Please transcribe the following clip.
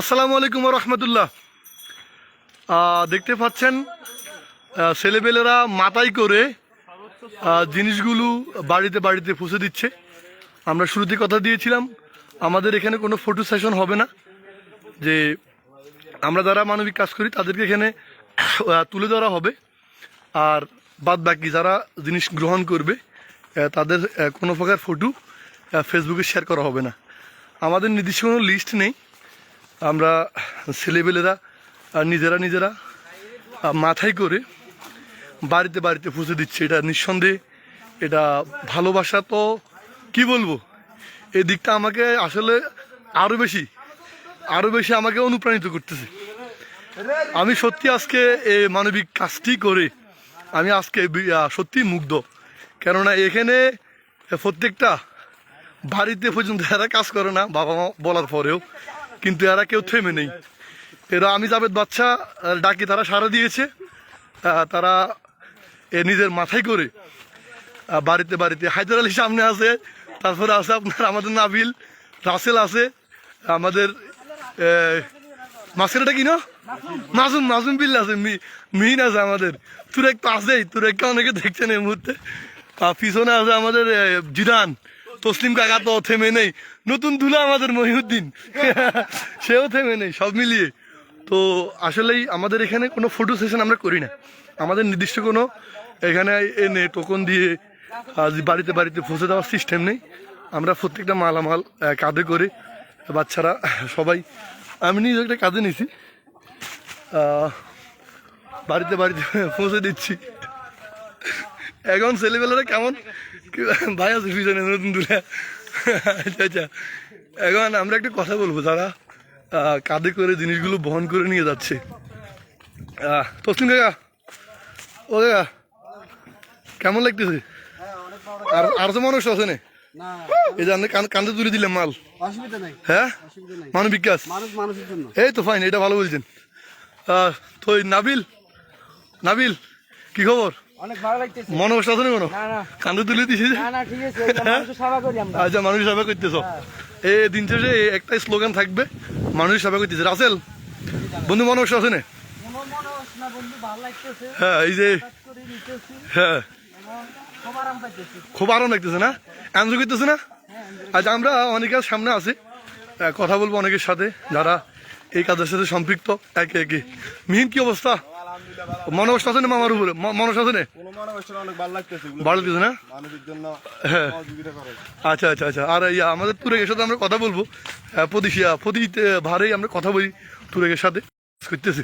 আসসালামু আলাইকুম রহমতুল্লাহ। দেখতে পাচ্ছেন আহ, ছেলেপেলেরা মাথায় করে জিনিসগুলো বাড়িতে বাড়িতে পৌঁছে দিচ্ছে। আমরা শুরুতে কথা দিয়েছিলাম আমাদের এখানে কোনো ফটো সেশন হবে না। যে আমরা যারা মানবিক কাজ করি তাদেরকে এখানে তুলে ধরা হবে। আর বাদ বাকি যারা জিনিস গ্রহণ করবে তাদের কোনো প্রকার ফটো ফেসবুকে শেয়ার করা হবে না। আমাদের নির্দিষ্ট কোনো লিস্ট নেই। আমরা ছেলেবেলেরা নিজেরা নিজেরা মাথায় করে বাড়িতে বাড়িতে পৌঁছে দিচ্ছে। এটা নিঃসন্দেহে এটা ভালোবাসা তো কি বলব? এই দিকটা আমাকে আসলে আরও বেশি আরও বেশি আমাকে অনুপ্রাণিত করতেছে। আমি সত্যি আজকে এই মানবিক কাজটি করে আমি আজকে সত্যি মুগ্ধ। কেননা এখানে প্রত্যেকটা বাড়িতে পর্যন্ত এরা কাজ করে না বাবা মা বলার পরেও। কিন্তু এরা কেউ থেমে নেই। এরা আমি জাবেদ বাচ্চা ডাকি তারা সারা দিয়েছে। তারা এ নিজের মাথায় করে বাড়িতে বাড়িতে। হায়দার আলী সামনে আছে তারপরে আছে আপনার আমাদের নাবিল রাসেল আছে আমাদের মাছেরটা কি না? মাসুম মাসুম বিল্লা আছে মিহিন আছে আমাদের। তুরেক তো আছেই তুরেককে অনেকে দেখছেন এই মুহূর্তে। পিছনে আছে আমাদের এ, জিদান। তসলিম কাকা তো থেমে নেই। নতুন দুলা আমাদের মহিউদ্দিন। সেও থেমে নেই, সব মিলিয়ে। তো আসলেই আমাদের এখানে কোনো ফটো সেশন আমরা করি না। আমাদের নির্দিষ্ট কোনো এখানে এনে টোকন দিয়ে বাড়িতে বাড়িতে পৌঁছে দেওয়ার সিস্টেম নেই। আমরা প্রত্যেকটা মালামাল কাঁধে করে বাচ্চারা, সবাই, আমি নিজে একটা কাঁধে নিছি বাড়িতে বাড়িতে পৌঁছে দিচ্ছি। এখন ছেলেবেলারা কেমন? ভাই আছে পিছনে নতুন দূরে আচ্ছা আচ্ছা। এখন আমরা একটা কথা বলব যারা আহ, কাঁধে করে জিনিসগুলো বহন করে নিয়ে যাচ্ছে। তসলিম কাকা। ও কাকা কেমন লাগতেছে? আর আর তো মানুষ আছে না? এই যে আপনি কান- কান্দে তুলে দিলাম মাল। হ্যাঁ? মানুষ জন্য। এই তো ফাইন এটা ভালো বলছেন। তো নাবিল নাবিল কি খবর? অনেক ভালো লাগতেছে। মনে কষ্ট আছে কোনো? কান্দে তুলে দিছি? যে? না না ঠিক আছে মানুষের সেবা করি আমরা। আচ্ছা সেবা করতেছ। এই দিন শেষে এই একটা স্লোগান থাকবে মানুষ সেবা করতেছে। রাসেল বন্ধু মনে কষ্ট আছে না? হ্যাঁ এই যে হ্যাঁ। খুব আরাম লাগতেছে না? এনজয় করতেছে না? আচ্ছা আমরা অনেকের সামনে আছি। কথা বলব অনেকের সাথে যারা এই কাজের সাথে সম্পৃক্ত। একে একে। মিহিন কি অবস্থা? মনে কষ্ট আছে না মামার উপরে? ম- মনে কষ্ট আছে না ভালো লাগতেছে না? হ্যাঁ। আচ্ছা আচ্ছা আচ্ছা। আর ইয়া আমাদের তুরেকের সাথে আমরা কথা বলব। প্রতি প্রতি ভারেই আমরা কথা বলি তুরেকের সাথে। করতেছি।